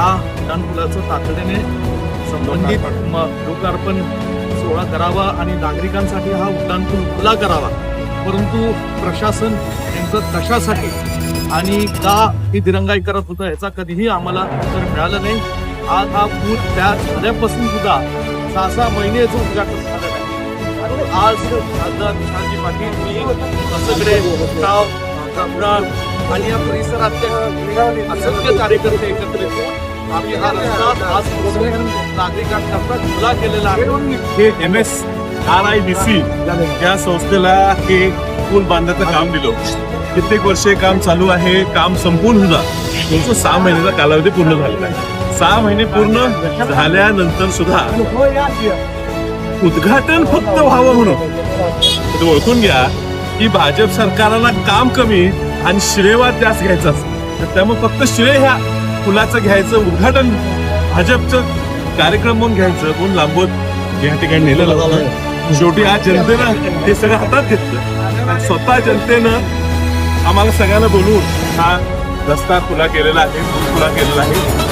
उड्डाणपुलाचं तातडीने संबंधित लोकार्पण सोहळा करावा आणि नागरिकांसाठी हा उड्डाणपूल खुला करावा. परंतु प्रशासन नेमकं कशासाठी आणि का ही दिरंगाई करत होतं याचा कधीही आम्हाला उत्तर मिळालं नाही. आज हा पूल त्या झाल्यापासून सुद्धा सहा सहा महिन्याचं उद्घाटन झालं नाही. आज खासदार विशालजी पाटील मी राव कमराळ आणि या परिसरातले असंख्य कार्यकर्ते एकत्रित होऊन आम्ही हा रस्ता आज नागरिकांकरता खुला केलेला आहे. हे M S R I D C या संस्थेला हे पूल बांधण्याचं काम दिलं. कित्येक वर्षे काम चालू आहे काम संपूर्ण होणार तुमचं सहा महिन्याचा कालावधी पूर्ण झालेला आहे. सहा महिने पूर्ण झाल्यानंतर सुद्धा उद्घाटन फक्त व्हावं म्हणून. ओळखून घ्या की भाजप सरकारला काम कमी आणि श्रेयवाद त्यास घ्यायचा असतो. तर त्यामुळे फक्त श्रेय ह्या पुलाचं घ्यायचं उद्घाटन भाजपचं कार्यक्रम म्हणून घ्यायचं कोण लांबवत या ठिकाणी नेलेलं शेवटी आज जनतेनं हे सगळं हातात घेतलं. स्वतः जनतेनं आम्हाला सगळ्यांना बोलवून हा रस्ता खुला केलेला आहे खुला केलेला आहे.